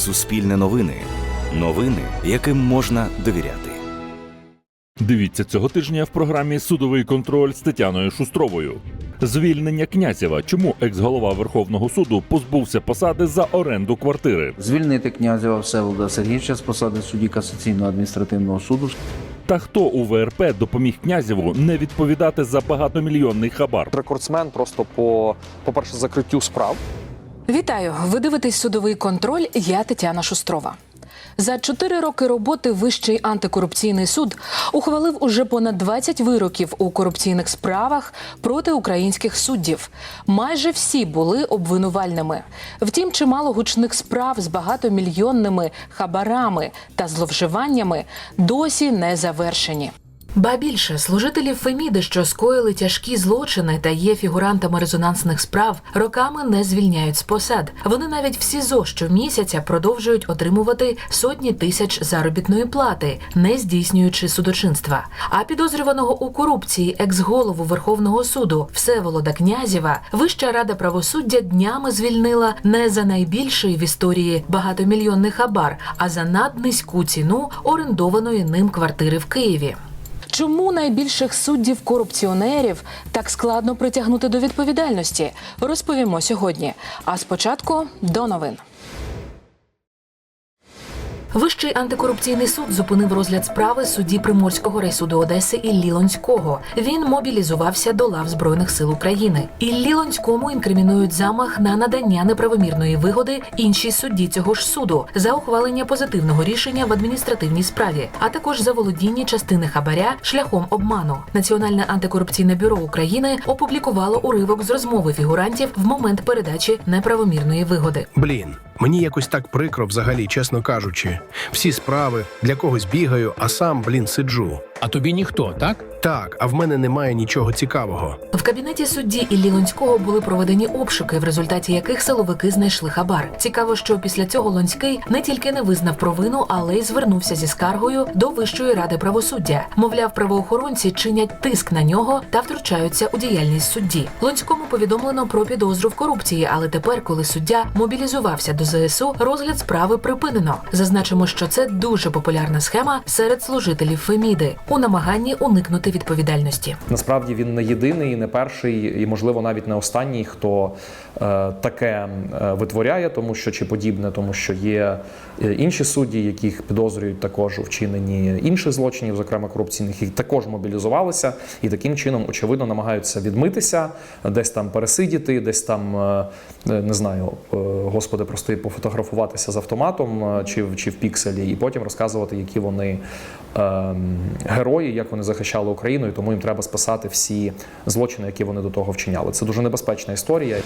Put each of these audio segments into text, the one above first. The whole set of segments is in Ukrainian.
Суспільне новини. Новини, яким можна довіряти. Дивіться цього тижня в програмі Судовий контроль з Тетяною Шустровою. Звільнення князєва. Чому екс-голова Верховного суду позбувся посади за оренду квартири? Звільнити князева Всеволода Сергійовича з посади судді касаційного адміністративного суду. Та хто у ВРП допоміг князєву не відповідати за багатомільйонний хабар? рекордсмен просто по, по-перше, закриттю справ. Вітаю! Ви дивитесь судовий контроль. Я Тетяна Шустрова. За чотири роки роботи Вищий антикорупційний суд ухвалив уже понад 20 вироків у корупційних справах проти українських суддів. Майже всі були обвинувальними. Втім, чимало гучних справ з багатомільйонними хабарами та зловживаннями досі не завершені. Ба більше служителів Феміди, що скоїли тяжкі злочини та є фігурантами резонансних справ, роками не звільняють з посад. Вони навіть в СІЗО щомісяця продовжують отримувати сотні тисяч заробітної плати, не здійснюючи судочинства. А підозрюваного у корупції екс-голову Верховного суду Всеволода Князєва Вища рада правосуддя днями звільнила не за найбільший в історії багатомільйонний хабар, а за наднизьку ціну орендованої ним квартири в Києві. Чому найбільших суддів корупціонерів так складно притягнути до відповідальності? Розповімо сьогодні. А спочатку до новин. Вищий антикорупційний суд зупинив розгляд справи судді Приморського райсуду Одеси Іллі Лонського. Він мобілізувався до лав збройних сил України. Іллі Лонському інкримінують замах на надання неправомірної вигоди іншій судді цього ж суду за ухвалення позитивного рішення в адміністративній справі, а також за володіння частини хабаря шляхом обману. Національне антикорупційне бюро України опублікувало уривок з розмови фігурантів в момент передачі неправомірної вигоди. Блін, мені якось так прикро, взагалі, чесно кажучи. Всі справи для когось бігаю, а сам, блін, сиджу. А тобі ніхто, так? Так, а в мене немає нічого цікавого. В кабінеті судді Іллі Лонського були проведені обшуки, в результаті яких силовики знайшли хабар. Цікаво, що після цього Лонський не тільки не визнав провину, але й звернувся зі скаргою до Вищої ради правосуддя. Мовляв, правоохоронці чинять тиск на нього та втручаються у діяльність судді. Лонському повідомлено про підозру в корупції, але тепер, коли суддя мобілізувався до ЗСУ, розгляд справи припинено. Зазначимо, що це дуже популярна схема серед служителів Феміди у намаганні уникнути відповідальності. Насправді він не єдиний, не перший і, можливо, навіть не останній, хто е, таке е, витворяє, тому що чи подібне, тому що є е, інші судді, яких підозрюють також у вчиненні інших злочинів, зокрема корупційних, які також мобілізувалися і таким чином, очевидно, намагаються відмитися, десь там пересидіти, десь там е, е, не знаю, е, господи, прости, пофотографуватися з автоматом е, чи в чи в пікселі, і потім розказувати, які вони ем, герої, як вони захищали Україну, і тому їм треба списати всі злочини, які вони до того вчиняли. Це дуже небезпечна історія.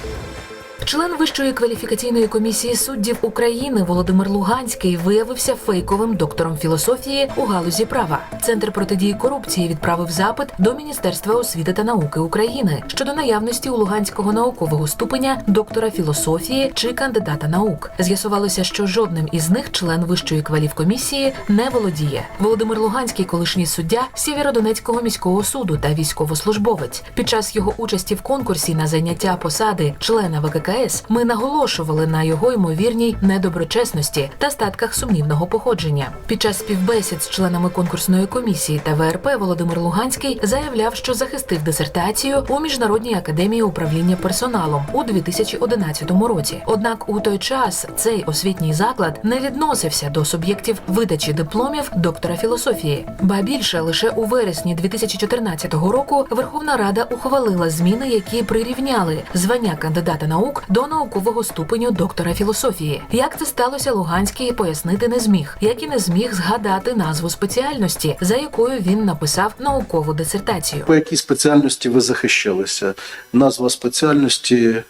Член Вищої кваліфікаційної комісії суддів України Володимир Луганський виявився фейковим доктором філософії у галузі права. Центр протидії корупції відправив запит до Міністерства освіти та науки України щодо наявності у Луганського наукового ступеня доктора філософії чи кандидата наук. З'ясувалося, що жодним із них член Вищої кваліфкомісії не володіє. Володимир Луганський, колишній суддя Сєвєродонецького міського суду та військовослужбовець. Під час його участі в конкурсі на зайняття посади члена ВККС ми наголошували на його ймовірній недоброчесності та статках сумнівного походження. Під час співбесід з членами конкурсної комісії та ВРП Володимир Луганський заявляв, що захистив дисертацію у міжнародній академії управління персоналом у 2011 році. Однак у той час цей освітній заклад не відносився до суб'єктів видачі дипломів доктора філософії. Ба більше лише у вересні 2014 року Верховна Рада ухвалила зміни, які прирівняли звання кандидата наук до наукового ступеню доктора філософії. Як це сталося, Луганський пояснити не зміг, як і не зміг згадати назву спеціальності, за якою він написав наукову дисертацію. По якій спеціальності ви захищалися? Назва спеціальності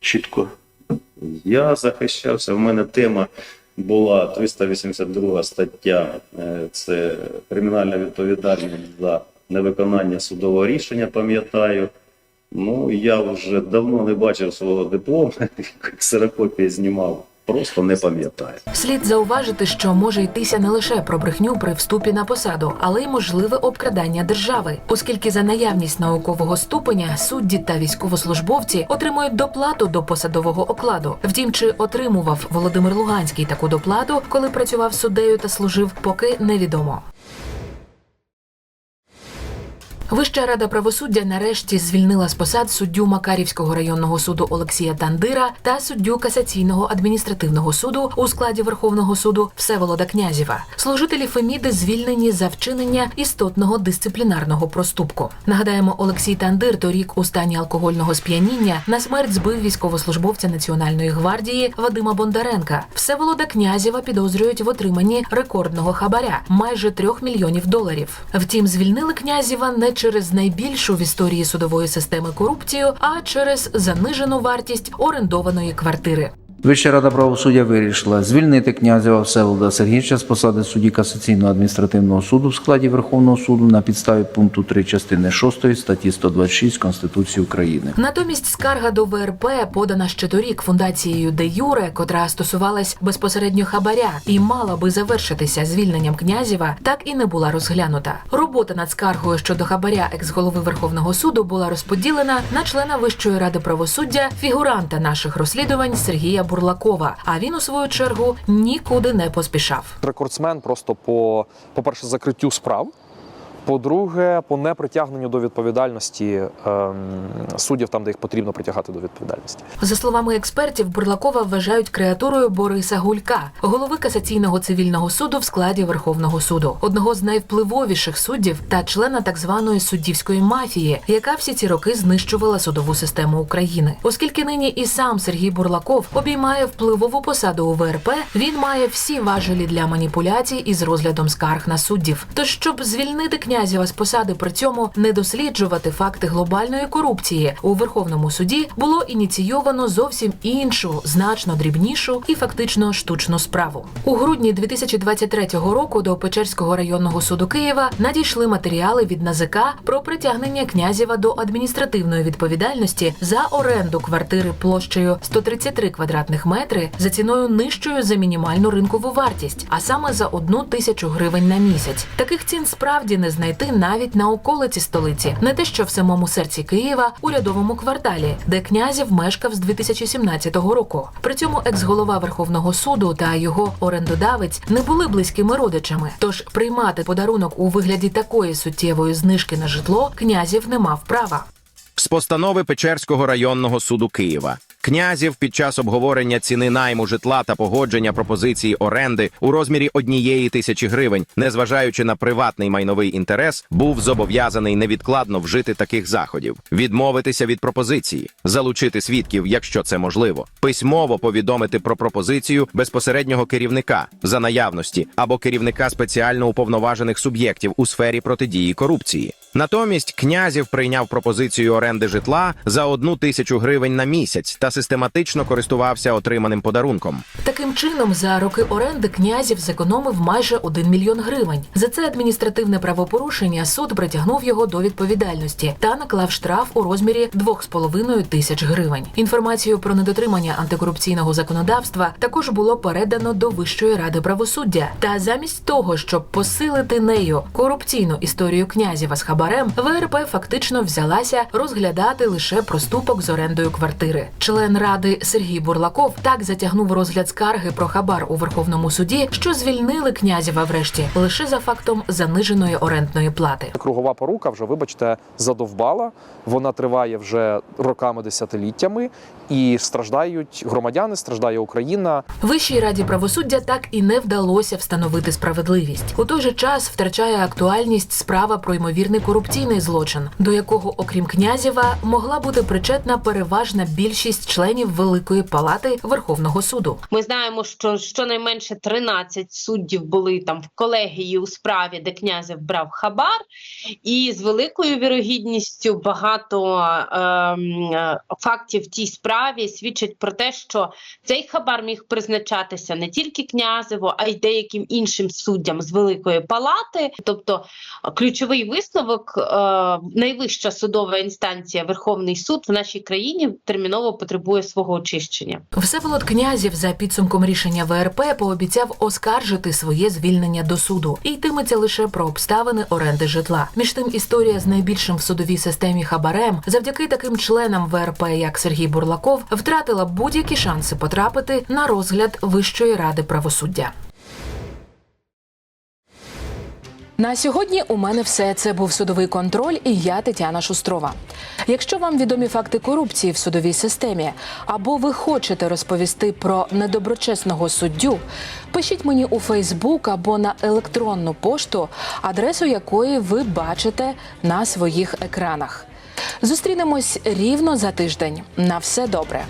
чітко. Я захищався. В мене тема була 382 стаття. Е, Це кримінальна відповідальність за невиконання судового рішення, пам'ятаю. Ну, я вже давно не бачив свого диплому, ксерокопії знімав просто не пам'ятаю. Слід зауважити, що може йтися не лише про брехню при вступі на посаду, але й можливе обкрадання держави, оскільки за наявність наукового ступеня судді та військовослужбовці отримують доплату до посадового окладу. Втім, чи отримував Володимир Луганський таку доплату, коли працював суддею та служив, поки невідомо. Вища рада правосуддя нарешті звільнила з посад суддю Макарівського районного суду Олексія Тандира та суддю касаційного адміністративного суду у складі Верховного суду Всеволода Князєва. Служителі Феміди звільнені за вчинення істотного дисциплінарного проступку. Нагадаємо, Олексій Тандир торік у стані алкогольного сп'яніння на смерть збив військовослужбовця Національної гвардії Вадима Бондаренка. Всеволода Князєва підозрюють в отриманні рекордного хабаря майже трьох мільйонів доларів. Втім, звільнили Князєва не через найбільшу в історії судової системи корупцію, а через занижену вартість орендованої квартири. Вища рада правосуддя вирішила звільнити князева Всеволода Сергійовича з посади судді касаційного адміністративного суду в складі Верховного суду на підставі пункту 3 частини 6 статті 126 Конституції України. Натомість скарга до ВРП подана ще торік фундацією Де Юре, котра стосувалась безпосередньо хабаря і мала би завершитися звільненням князєва, так і не була розглянута. Робота над скаргою щодо хабаря екс-голови Верховного суду була розподілена на члена Вищої ради правосуддя, фігуранта наших розслідувань Сергія Бурлакова. А він у свою чергу нікуди не поспішав. Рекордсмен просто по, по-перше, закриттю справ. По-друге, по непритягненню до відповідальності ем, суддів там, де їх потрібно притягати до відповідальності. За словами експертів, Бурлакова вважають креатурою Бориса Гулька, голови касаційного цивільного суду в складі Верховного суду, одного з найвпливовіших суддів та члена так званої суддівської мафії, яка всі ці роки знищувала судову систему України. Оскільки нині і сам Сергій Бурлаков обіймає впливову посаду у ВРП, він має всі важелі для маніпуляцій із розглядом скарг на суддів. Тож, щоб звільнити князєва з посади, при цьому не досліджувати факти глобальної корупції у Верховному суді, було ініційовано зовсім іншу, значно дрібнішу і фактично штучну справу. У грудні 2023 року до Печерського районного суду Києва надійшли матеріали від НАЗК про притягнення князєва до адміністративної відповідальності за оренду квартири площею 133 квадратних метри за ціною нижчою за мінімальну ринкову вартість, а саме за одну тисячу гривень на місяць. Таких цін справді не знайти навіть на околиці столиці, не те, що в самому серці Києва, урядовому кварталі, де князів мешкав з 2017 року. При цьому екс-голова Верховного суду та його орендодавець не були близькими родичами. Тож приймати подарунок у вигляді такої суттєвої знижки на житло князів не мав права. Постанови Печерського районного суду Києва. Князів під час обговорення ціни найму житла та погодження пропозиції оренди у розмірі однієї тисячі гривень, незважаючи на приватний майновий інтерес, був зобов'язаний невідкладно вжити таких заходів, відмовитися від пропозиції, залучити свідків, якщо це можливо, письмово повідомити про пропозицію безпосереднього керівника за наявності або керівника спеціально уповноважених суб'єктів у сфері протидії корупції. Натомість князів прийняв пропозицію оренди житла за одну тисячу гривень на місяць та систематично користувався отриманим подарунком. Таким чином, за роки оренди князів зекономив майже 1 мільйон гривень. За це адміністративне правопорушення суд притягнув його до відповідальності та наклав штраф у розмірі 2,5 тисяч гривень. Інформацію про недотримання антикорупційного законодавства також було передано до Вищої ради правосуддя. Та замість того, щоб посилити нею корупційну історію князєва з хабарем, ВРП фактично взялася розглядати лише проступок з орендою квартири. Член ради Сергій Бурлаков так затягнув розгляд скарги про хабар у Верховному суді, що звільнили князєва врешті лише за фактом заниженої орендної плати. Кругова порука вже, вибачте, задовбала. Вона триває вже роками, десятиліттями, і страждають громадяни, страждає Україна. Вищій раді правосуддя так і не вдалося встановити справедливість. У той же час втрачає актуальність справа про ймовірний корупційний злочин, до якого, окрім князєва, могла бути причетна переважна більшість членів Великої палати Верховного суду. Ми знаємо, що щонайменше 13 суддів були там в колегії у справі, де князев брав хабар, і з великою вірогідністю багато ем, е, фактів в тій справі. свідчать про те, що цей хабар міг призначатися не тільки князеву, а й деяким іншим суддям з великої палати. Тобто, ключовий висновок, е, найвища судова інстанція, Верховний суд в нашій країні терміново потребує свого очищення. Всеволод Князів за підсумком рішення ВРП пообіцяв оскаржити своє звільнення до суду. І йтиметься лише про обставини оренди житла. Між тим, історія з найбільшим в судовій системі хабарем, завдяки таким членам ВРП, як Сергій Бурлаков, втратила будь-які шанси потрапити на розгляд Вищої ради правосуддя. На сьогодні у мене все. Це був судовий контроль, і я Тетяна Шустрова. Якщо вам відомі факти корупції в судовій системі, або ви хочете розповісти про недоброчесного суддю, пишіть мені у Фейсбук або на електронну пошту, адресу якої ви бачите на своїх екранах. Зустрінемось рівно за тиждень. На все добре.